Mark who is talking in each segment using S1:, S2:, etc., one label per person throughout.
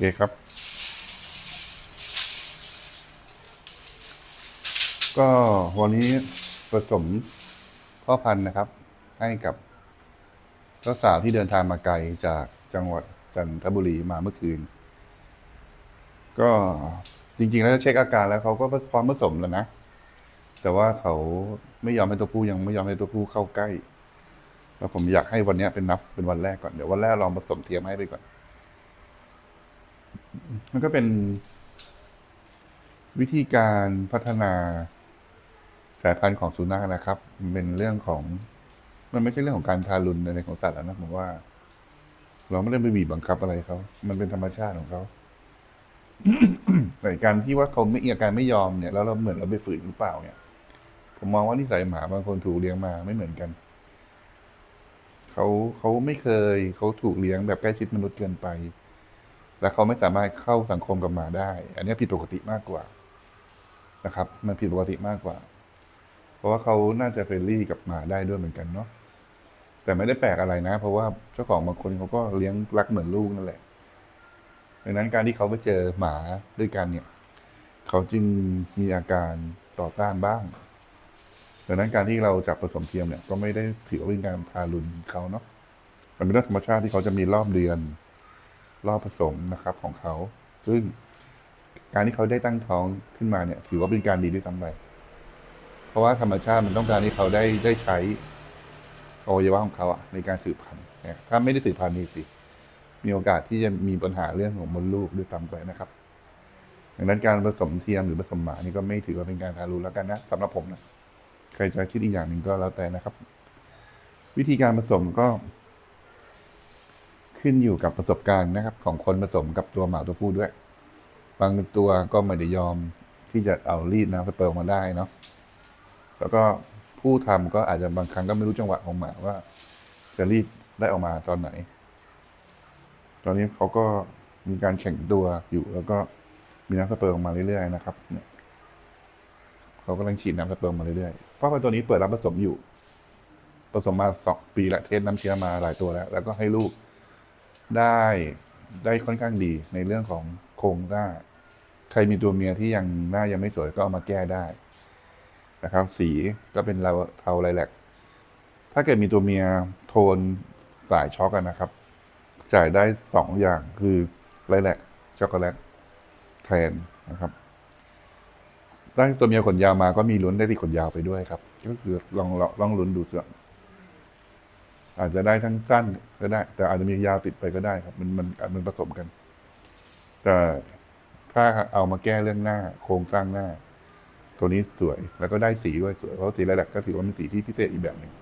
S1: เคครับ ก็วันนี้ผสมพ่อพันธุ์นะครับ ให้กับเจ้าสาวที่เดินทางมาไกลจากจังหวัดจันทบุรีมาเมื่อคืน ก็จริง ๆ แล้วเช็คอาการแล้วเขาก็พร้อมผสมแล้วนะ แต่ว่าเขาไม่ยอมให้ตัวผู้ยังไม่ยอมให้ตัวผู้เข้าใกล้ แล้วผมอยากให้วันนี้เป็นนับเป็นวันแรกก่อน เดี๋ยววันแรกลองผสมเทียมให้ไปก่อน มันก็เป็นวิธีการพัฒนาสายพันธุ์ของสุนัขนะครับ มันเป็นเรื่องของ มันไม่ใช่เรื่องของการทารุณในของสัตว์นะผมว่า เราไม่ได้ไปบีบบังคับอะไรเขา มันเป็นธรรมชาติของเขาแต่การที่ว่าเขาไม่อาการไม่ยอมเนี่ยแล้วเราเหมือนเราไปฝืนหรือเปล่าเนี่ย ผมมองว่านิสัยหมาบางคนถูกเลี้ยงมาไม่เหมือนกันเขาเขาไม่เคยเขาถูกเลี้ยงแบบใกล้ชิดมนุษย์เกินไป และเขาไม่สามารถเข้าสังคมกับหมาได้ อันนี้ผิดปกติมากกว่านะครับ มันผิดปกติมากกว่า เพราะว่าเขาน่าจะเฟรนลี่กับหมาได้ด้วยเหมือนกันเนาะแต่ไม่ได้แปลกอะไรนะ เพราะว่าเจ้าของบางคนเขาก็เลี้ยงรักเหมือนลูกนั่นแหละดังนั้นการที่เขาไปเจอหมาด้วยกันเนี่ย เขาจึงมีอาการต่อต้านบ้างดังนั้นการที่เราจับผสมเทียมเนี่ยก็ไม่ได้ถือว่าเป็นการทารุณเขาเนาะมันเป็นเรื่องธรรมชาติที่เขาจะมีรอบเดือน รอบผสมนะครับของเขา ซึ่งการที่เขาได้ตั้งท้องขึ้นมาเนี่ย ถือว่าเป็นการดีด้วยซ้ำไปเพราะว่าธรรมชาติมันต้องการที่เขาได้ได้ใช้อวัยวะของเขาอะในการสืบพันธุ์ถ้าไม่ได้สืบพันธุ์นี่สิมีโอกาสที่จะมีปัญหาเรื่องของมดลูกด้วยซ้ำไปนะครับดังนั้นการผสมเทียมหรือผสมหมานี่ก็ไม่ถือว่าเป็นการทารุณแล้วกันนะสำหรับผมนะใครจะคิดอีกอย่างหนึ่งก็แล้วแต่นะครับ วิธีการผสมก็ ขึ้นอยู่กับประสบการณ์นะครับ ของคนผสมกับตัวหมาตัวผู้ด้วย บางตัวก็ไม่ได้ยอมที่จะเอารีดน้ำสเปิร์มมาได้เนาะแล้วก็ผู้ทำก็อาจจะบางครั้งก็ไม่รู้จังหวะของหมาว่า จะรีดได้ออกมาตอนไหน ตอนนี้เขาก็มีการแข่งตัวอยู่ แล้วก็มีน้ำสเปิร์มออกมาเรื่อยๆนะครับ เนี่ยเขากำลังฉีดน้ำสเปิร์มมาเรื่อยๆเพราะว่าตัวนี้เปิดรับผสมอยู่ ผสมมาสองปีละเทสน้ำเชื้อมาหลายตัวแล้ว แล้วก็ให้ลูก ได้ได้ค่อนข้างดีในเรื่องของโครงหน้า ใครมีตัวเมียที่ยังหน้ายังไม่สวยก็เอามาแก้ได้นะครับ สีก็เป็นเราเทาไลแลกถ้าเกิดมีตัวเมียโทนสายช็อกกันนะครับ จ่ายได้สองอย่างคือไลแลกช็อกโกแลตแทนนะครับถ้าตัวเมียขนยาวมาก็มีลุ้นได้ที่ขนยาวไปด้วยครับ ก็คือลองลองลองลุ้นดูเสื่อ อาจจะได้ทั้งสั้นก็ได้ แต่อาจจะมียาวติดไปก็ได้ครับ มันมันมันผสมกัน แต่ถ้าเอามาแก้เรื่องหน้า โครงสร้างหน้า ตัวนี้สวยแล้วก็ได้สีด้วยสวยเพราะสีแรกก็ถือว่าเป็นสีที่พิเศษอีกแบบหนึ่ง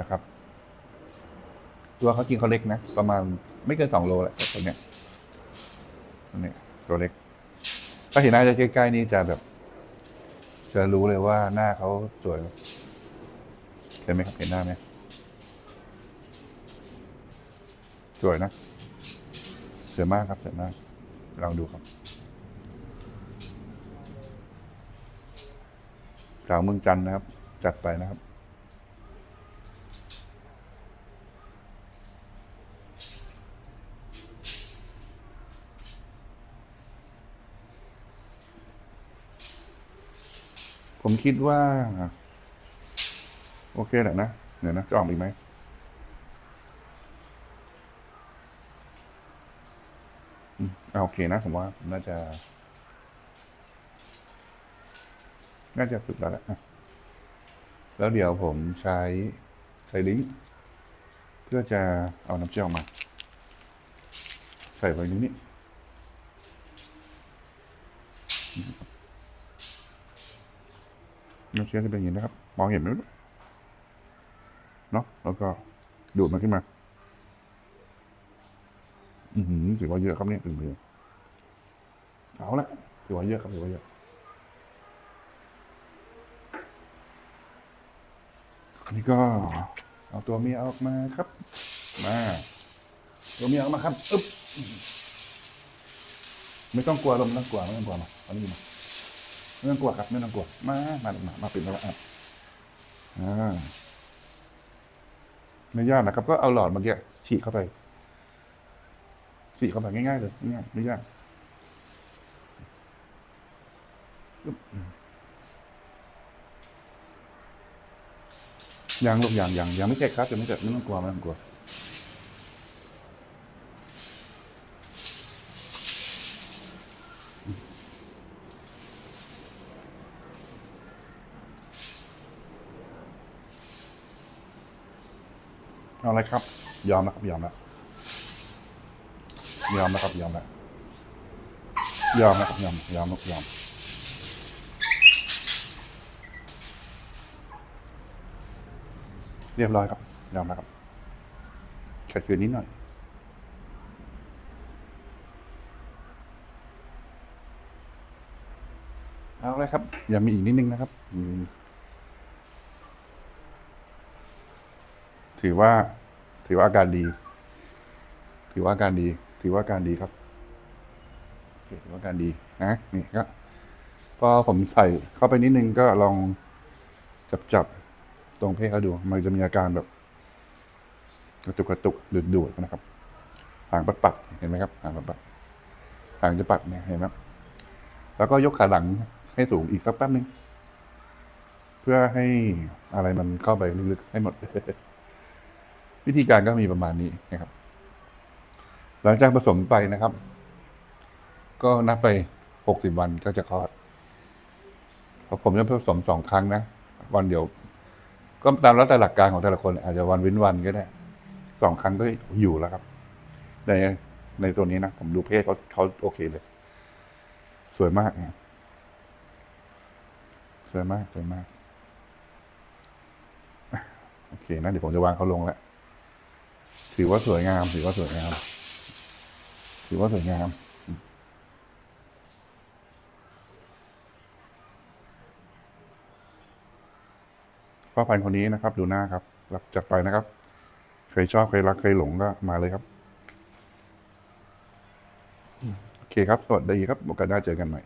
S1: นะครับ ตัวเขาจริงเขาเล็กนะประมาณไม่เกินสองโลแหละตัวเนี้ยตัวเนี้ยตัวเล็ก ถ้าเห็นหน้าจะใกล้ๆนี่จะแบบ จะรู้เลยว่าหน้าเขาสวยเห็นไหมครับเห็นหน้าไหม สวยนะสวยมากครับสวยมากลองดูครับสาวเมืองจันนะครับ จัดไปนะครับผมคิดว่า โอเคแหละนะ เดี๋ยวนะ จะออกอีกไหม อ่าโอเคนะ ผมว่าน่าจะ น่าจะฝึกแล้วแหละแล้วเดี๋ยวผมใช้ใส่ลิงก์เพื่อจะเอาน้ำเชื่อมมา ใส่ไว้ในนี้น้ำเชื่อมจะเป็นอย่างนี้นะครับ มองเห็นไหมเนาะแล้วก็ดูดมันขึ้นมา อือหือถือว่าเยอะครับเนี่ยถึงมือเอาละถือว่าเยอะครับถือว่าเยอะนนี้ก็ เอาตัวเมียออกมาครับ มาตัวเมียออกมาครับอึ๊บไม่ต้องกลัวลมไม่ต้องกลัวไม่ต้องกลัวมาเอานี่มาไม่ต้องกลัวครับไม่ต้องกลัวมามามามาปิดแล้วอะอ่าไม่ยากนะครับ ก็เอาหลอดเมื่อกี้ฉีดเข้าไป สี่เข้าไปง่ายๆเลยง่ายไม่ยากยังลูกยังยังยังไม่เสร็จครับยังไม่เสร็จไม่ต้องกลัวไม่ต้องกลัวเอาอะไรครับ ยอมนะครับยอมแล้ว ยอมนะครับยอมแล้วยอมนะครับยอมยอมครับยอมเรียบร้อยครับยอมแล้วครับขัดขืนนิดหน่อยเอาเลยครับ อย่ามีอีกนิดนึงนะครับถือว่า ถือว่าอาการดี ถือว่าอาการดี ถือว่าการดีครับถือว่าการดีนะนี่ก็พอผมใส่เข้าไปนิดนึงก็ลองจับจับตรงเพศเขาดู มันจะมีอาการแบบ กระตุกกระตุกดูดดูดนะครับหางปัดปัดเห็นไหมครับหางปัดปัดหางจะปัดเนี่ยเห็นไหมแล้วก็ยกขาหลังให้สูงอีกสักแป๊บนึง เพื่อให้อะไรมันเข้าไปลึกๆให้หมด วิธีการก็มีประมาณนี้นะครับ หลังจากผสมไปนะครับ ก็นับไปหกสิบวันก็จะคลอดพราะผมจะผสมสองครั้งนะ วันเดียว ก็ตามแล้วแต่หลักการของแต่ละคน อาจจะวันเว้นวันก็ได้สองครั้งก็อยู่แล้วครับ ในในตัวนี้นะผมดูเพศเขาเขาโอเคเลย สวยมากนะสวยมากสวยมากโอเคนะเดี๋ยวผมจะวางเขาลงแล้วถือว่าสวยงาม ถือว่าสวยงาม ถือว่าสวยงามพ่อพันธุ์คนนี้นะครับ ดูหน้าครับ รับจัดไปนะครับ ใครชอบ ใครรัก ใครหลงก็มาเลยครับ โอเคครับ สวัสดีครับ โอกาสหน้าเจอกันใหม่